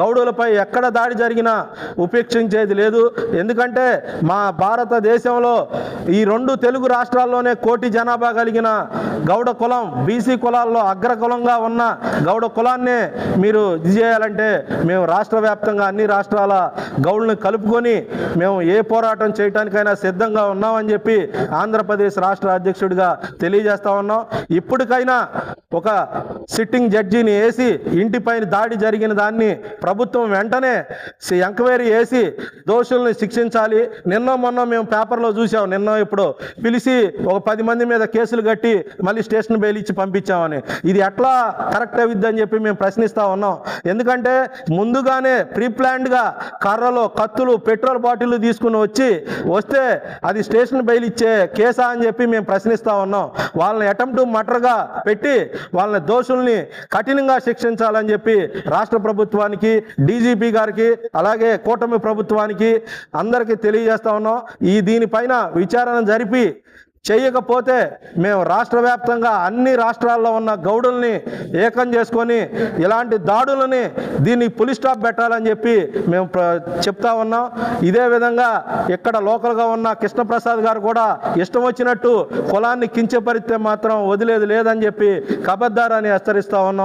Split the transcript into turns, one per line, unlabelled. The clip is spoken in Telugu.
గౌడులపై ఎక్కడ దాడి జరిగినా ఉపేక్షించేది లేదు. ఎందుకంటే మా భారతదేశంలో ఈ రెండు తెలుగు రాష్ట్రాల్లోనే కోటి జనాభా కలిగిన గౌడ కులం బీసీ కులాల్లో అగ్ర కులంగా ఉన్న గౌడ కులాన్ని మీరు ఇది చేయాలంటే మేము రాష్ట్ర వ్యాప్తంగా అన్ని రాష్ట్రాల గౌడ్ని కలుపుకొని మేము ఏ పోరాటం చేయడానికైనా సిద్ధంగా ఉన్నామని చెప్పి ఆంధ్రప్రదేశ్ రాష్ట్ర అధ్యక్షుడిగా తెలియజేస్తా ఉన్నాం. ఇప్పటికైనా ఒక సిట్టింగ్ జడ్జిని వేసి ఇంటిపైన దాడి జరిగిన దాన్ని ప్రభుత్వం వెంటనే ఎంక్వైరీ వేసి దోషుల్ని శిక్షించాలి. నిన్న మొన్న మేము పేపర్లో చూసాం నిన్న ఇప్పుడు పిలిచి ఒక పది మంది మీద కేసులు కట్టి మళ్ళీ స్టేషన్ బెయిల్ ఇచ్చి పంపించామని. ఇది ఎట్లా కరెక్ట్ అవుద్ది అని చెప్పి మేము ప్రశ్నిస్తా ఉన్నాం. ఎందుకంటే ముందుగానే ప్రీప్లాన్డ్గా కర్రలు కత్తులు పెట్రోల్ బాటిల్ తీసుకుని వచ్చి వస్తే అది స్టేషన్ బెయిల్ ఇచ్చే కేసా అని చెప్పి మేము ప్రశ్నిస్తా ఉన్నాం. వాళ్ళని అటెంప్ట్ మటర్గా పెట్టి వాళ్ళ దోషుల్ని కఠినంగా శిక్షించాలని చెప్పి రాష్ట్ర ప్రభుత్వానికి డీజీపీ గారికి అలాగే కూటమి ప్రభుత్వానికి అందరికీ తెలియజేస్తా ఉన్నాం. ఈ దీనిపైన విచారణ జరిపి చేయకపోతే మేము రాష్ట్ర వ్యాప్తంగా అన్ని రాష్ట్రాల్లో ఉన్న గౌడుల్ని ఏకం చేసుకొని ఇలాంటి దాడులని దీన్ని పులి స్టాప్ పెట్టాలని చెప్పి మేము చెప్తా ఉన్నాం. ఇదే విధంగా ఇక్కడ లోకల్గా ఉన్న కృష్ణప్రసాద్ గారు కూడా ఇష్టం వచ్చినట్టు కులాన్ని కించపరిస్తే మాత్రం వదిలేదు లేదని చెప్పి కబద్దారాన్ని హెచ్చరిస్తూ ఉన్నాం.